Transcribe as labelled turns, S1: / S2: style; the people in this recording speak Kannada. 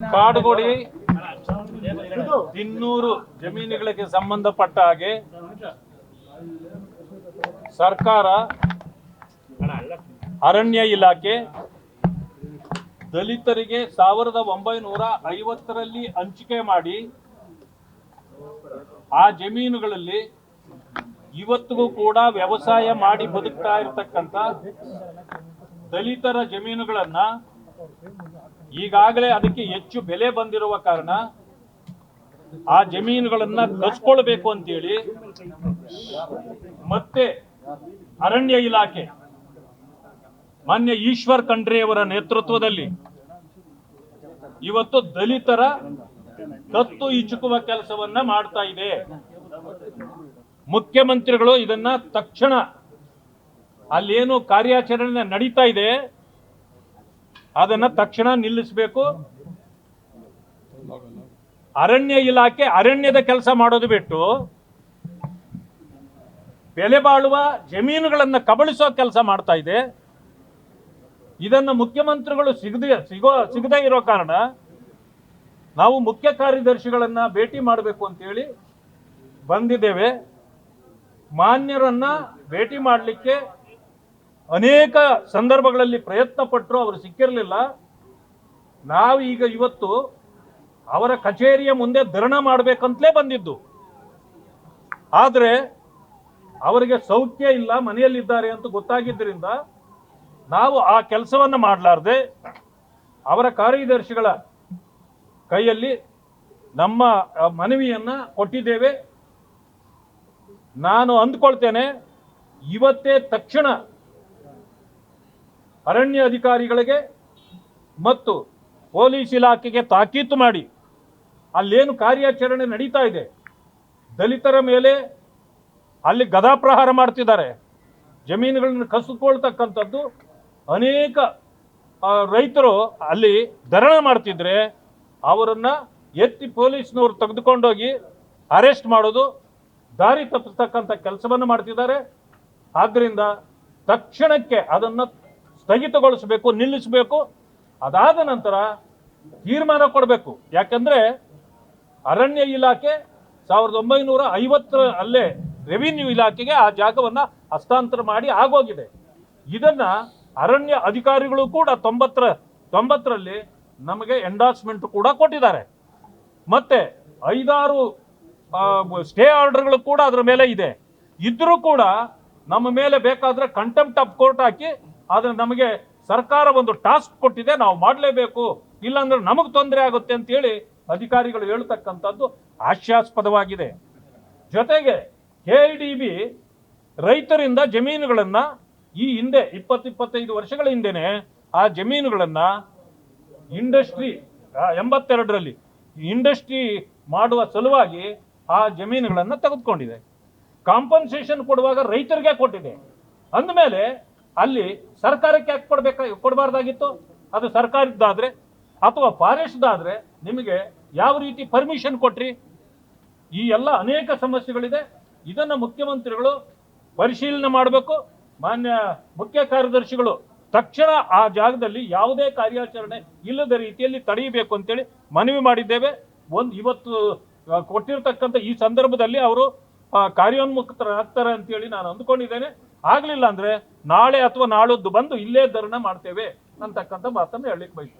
S1: ಕಾಡುಗೋಡಿ, ಇನ್ನೂರು ಜಮೀನುಗಳಿಗೆ ಸಂಬಂಧಪಟ್ಟ ಹಾಗೆ ಸರ್ಕಾರ ಅರಣ್ಯ ಇಲಾಖೆ ದಲಿತರಿಗೆ ಸಾವಿರದ ಒಂಬೈನೂರ ಐವತ್ತರಲ್ಲಿ ಹಂಚಿಕೆ ಮಾಡಿ ಆ ಜಮೀನುಗಳಲ್ಲಿ ಇವತ್ತಿಗೂ ಕೂಡ ವ್ಯವಸಾಯ ಮಾಡಿ ಬದುಕ್ತಾ ಇರತಕ್ಕಂತ ದಲಿತರ ಜಮೀನುಗಳನ್ನ ಈಗಾಗಲೇ ಅದಕ್ಕೆ ಹೆಚ್ಚು ಬೆಲೆ ಬಂದಿರುವ ಕಾರಣ ಆ ಜಮೀನುಗಳನ್ನ ಕಸ್ಕೊಳ್ಬೇಕು ಅಂತೇಳಿ ಮತ್ತೆ ಅರಣ್ಯ ಇಲಾಖೆ, ಮಾನ್ಯ ಈಶ್ವರ್ ಖಂಡ್ರೆಯವರ ನೇತೃತ್ವದಲ್ಲಿ ಇವತ್ತು ದಲಿತರ ಕತ್ತು ಈಚುಕುವ ಕೆಲಸವನ್ನ ಮಾಡ್ತಾ ಇದೆ. ಮುಖ್ಯಮಂತ್ರಿಗಳು ಇದನ್ನ ತಕ್ಷಣ ಅಲ್ಲೇನು ಕಾರ್ಯಾಚರಣೆ ನಡೀತಾ ಇದೆ. ಅದನ್ನ ತಕ್ಷಣ ನಿಲ್ಲಿಸಬೇಕು. ಅರಣ್ಯ ಇಲಾಖೆ ಅರಣ್ಯದ ಕೆಲಸ ಮಾಡೋದು ಬಿಟ್ಟು ಬೆಲೆ ಬಾಳುವ ಜಮೀನುಗಳನ್ನು ಕಬಳಿಸೋ ಕೆಲಸ ಮಾಡ್ತಾ ಇದೆ. ಇದನ್ನು ಮುಖ್ಯಮಂತ್ರಿಗಳು ಸಿಗದೆ ಸಿಗೋ ಸಿಗದೇ ಇರೋ ಕಾರಣ ನಾವು ಮುಖ್ಯ ಕಾರ್ಯದರ್ಶಿಗಳನ್ನ ಭೇಟಿ ಮಾಡಬೇಕು ಅಂತೇಳಿ ಬಂದಿದ್ದೇವೆ. ಮಾನ್ಯರನ್ನ ಭೇಟಿ ಮಾಡಲಿಕ್ಕೆ ಅನೇಕ ಸಂದರ್ಭಗಳಲ್ಲಿ ಪ್ರಯತ್ನ ಪಟ್ಟರು ಅವರು ಸಿಕ್ಕಿರಲಿಲ್ಲ. ನಾವು ಈಗ ಇವತ್ತು ಅವರ ಕಚೇರಿಯ ಮುಂದೆ ಧರಣ ಮಾಡಬೇಕಂತಲೇ ಬಂದಿದ್ದು. ಆದರೆ ಅವರಿಗೆ ಸೌಖ್ಯ ಇಲ್ಲ, ಮನೆಯಲ್ಲಿದ್ದಾರೆ ಅಂತ ಗೊತ್ತಾಗಿದ್ದರಿಂದ ನಾವು ಆ ಕೆಲಸವನ್ನು ಮಾಡಲಾರ್ದೆ ಅವರ ಕಾರ್ಯದರ್ಶಿಗಳ ಕೈಯಲ್ಲಿ ನಮ್ಮ ಮನವಿಯನ್ನು ಕೊಟ್ಟಿದ್ದೇವೆ. ನಾನು ಅಂದ್ಕೊಳ್ತೇನೆ, ಇವತ್ತೇ ತಕ್ಷಣ ಅರಣ್ಯ ಅಧಿಕಾರಿಗಳಿಗೆ ಮತ್ತು ಪೊಲೀಸ್ ಇಲಾಖೆಗೆ ತಾಕೀತು ಮಾಡಿ ಅಲ್ಲೇನು ಕಾರ್ಯಾಚರಣೆ ನಡೀತಾ ಇದೆ? ದಲಿತರ ಮೇಲೆ ಅಲ್ಲಿ ಗದಾಪ್ರಹಾರ ಮಾಡ್ತಿದ್ದಾರೆ. ಜಮೀನುಗಳನ್ನು ಕಸಿದುಕೊಳ್ತಕ್ಕಂಥದ್ದು ಅನೇಕ ರೈತರು ಅಲ್ಲಿ ಧರಣ ಮಾಡ್ತಿದ್ರೆ ಅವರನ್ನ ಎತ್ತಿ ಪೊಲೀಸ್ನವರು ತೆಗೆದುಕೊಂಡೋಗಿ ಅರೆಸ್ಟ್ ಮಾಡೋದು, ದಾರಿ ತಪ್ಪಿಸ್ತಕ್ಕಂಥ ಕೆಲಸವನ್ನು ಮಾಡ್ತಿದ್ದಾರೆ. ಆದ್ದರಿಂದ ತಕ್ಷಣಕ್ಕೆ ಅದನ್ನು ಸ್ಥಗಿತಗೊಳಿಸಬೇಕು, ನಿಲ್ಲಿಸಬೇಕು. ಅದಾದ ನಂತರ ತೀರ್ಮಾನ ಕೊಡಬೇಕು. ಯಾಕಂದ್ರೆ ಅರಣ್ಯ ಇಲಾಖೆ ಸಾವಿರದ ಒಂಬೈನೂರ ಐವತ್ತರ ಅಲ್ಲೇ ರೆವಿನ್ಯೂ ಇಲಾಖೆಗೆ ಆ ಜಾಗವನ್ನ ಹಸ್ತಾಂತರ ಮಾಡಿ ಆಗೋಗಿದೆ. ಇದನ್ನ ಅರಣ್ಯ ಅಧಿಕಾರಿಗಳು ಕೂಡ ತೊಂಬತ್ತರ, ತೊಂಬತ್ತರಲ್ಲಿ ನಮಗೆ ಎಂಡಾರ್ಸ್ಮೆಂಟ್ ಕೂಡ ಕೊಟ್ಟಿದ್ದಾರೆ. ಮತ್ತೆ ಐದಾರು ಸ್ಟೇ ಆರ್ಡರ್ಗಳು ಕೂಡ ಅದರ ಮೇಲೆ ಇದೆ. ಇದ್ರೂ ಕೂಡ ನಮ್ಮ ಮೇಲೆ ಬೇಕಾದ್ರೆ ಕಂಟೆಂಪ್ಟ್ ಆಫ್ ಕೋರ್ಟ್ ಹಾಕಿ ಆದ್ರೆ ನಮಗೆ ಸರ್ಕಾರ ಒಂದು ಟಾಸ್ಕ್ ಕೊಟ್ಟಿದೆ, ನಾವು ಮಾಡಲೇಬೇಕು. ಇಲ್ಲಾಂದ್ರೆ ನಮಗೆ ತೊಂದರೆ ಆಗುತ್ತೆ ಅಂತೇಳಿ ಅಧಿಕಾರಿಗಳು ಹೇಳ್ತಕ್ಕಂಥದ್ದು ಹಾಸ್ಯಾಸ್ಪದವಾಗಿದೆ. ಜೊತೆಗೆ ಕೆ ಡಿ ಬಿ ರೈತರಿಂದ ಜಮೀನುಗಳನ್ನು ಈ ಹಿಂದೆ ಇಪ್ಪತ್ತು ಇಪ್ಪತ್ತೈದು ವರ್ಷಗಳ ಹಿಂದೆನೆ ಆ ಜಮೀನುಗಳನ್ನು ಇಂಡಸ್ಟ್ರಿ ಎಂಬತ್ತೆರಡರಲ್ಲಿ ಇಂಡಸ್ಟ್ರಿ ಮಾಡುವ ಸಲುವಾಗಿ ಆ ಜಮೀನುಗಳನ್ನು ತೆಗೆದುಕೊಂಡಿದೆ. ಕಾಂಪನ್ಸೇಷನ್ ಕೊಡುವಾಗ ರೈತರಿಗೆ ಕೊಟ್ಟಿದೆ. ಅಂದಮೇಲೆ ಅಲ್ಲಿ ಸರ್ಕಾರಕ್ಕೆ ಯಾಕೆ ಕೊಡ್ಬೇಕ, ಕೊಡಬಾರ್ದಾಗಿತ್ತು? ಅದು ಸರ್ಕಾರದ್ದಾದ್ರೆ ಅಥವಾ ಫಾರೆಸ್ಟ್ದಾದರೆ ನಿಮಗೆ ಯಾವ ರೀತಿ ಪರ್ಮಿಷನ್ ಕೊಟ್ರಿ? ಈ ಎಲ್ಲ ಅನೇಕ ಸಮಸ್ಯೆಗಳಿದೆ. ಇದನ್ನು ಮುಖ್ಯಮಂತ್ರಿಗಳು ಪರಿಶೀಲನೆ ಮಾಡಬೇಕು. ಮಾನ್ಯ ಮುಖ್ಯ ಕಾರ್ಯದರ್ಶಿಗಳು ತಕ್ಷಣ ಆ ಜಾಗದಲ್ಲಿ ಯಾವುದೇ ಕಾರ್ಯಾಚರಣೆ ಇಲ್ಲದ ರೀತಿಯಲ್ಲಿ ತಡೆಯಬೇಕು ಅಂತೇಳಿ ಮನವಿ ಮಾಡಿದ್ದೇವೆ. ಒಂದು ಇವತ್ತು ಕೊಟ್ಟಿರ್ತಕ್ಕಂಥ ಈ ಸಂದರ್ಭದಲ್ಲಿ ಅವರು ಕಾರ್ಯೋನ್ಮುಖರಾಗ್ತಾರೆ ಅಂತೇಳಿ ನಾನು ಅಂದ್ಕೊಂಡಿದ್ದೇನೆ. ಆಗಲಿಲ್ಲ ಅಂದ್ರೆ ನಾಳೆ ಅಥವಾ ನಾಳದ್ದು ಬಂದು ಇಲ್ಲೇ ಧರಣ ಮಾಡ್ತೇವೆ ಅಂತಕ್ಕಂಥ ಮಾತನ್ನು ಹೇಳಲಿಕ್ಕೆ ಬಯಸ್ತೇನೆ.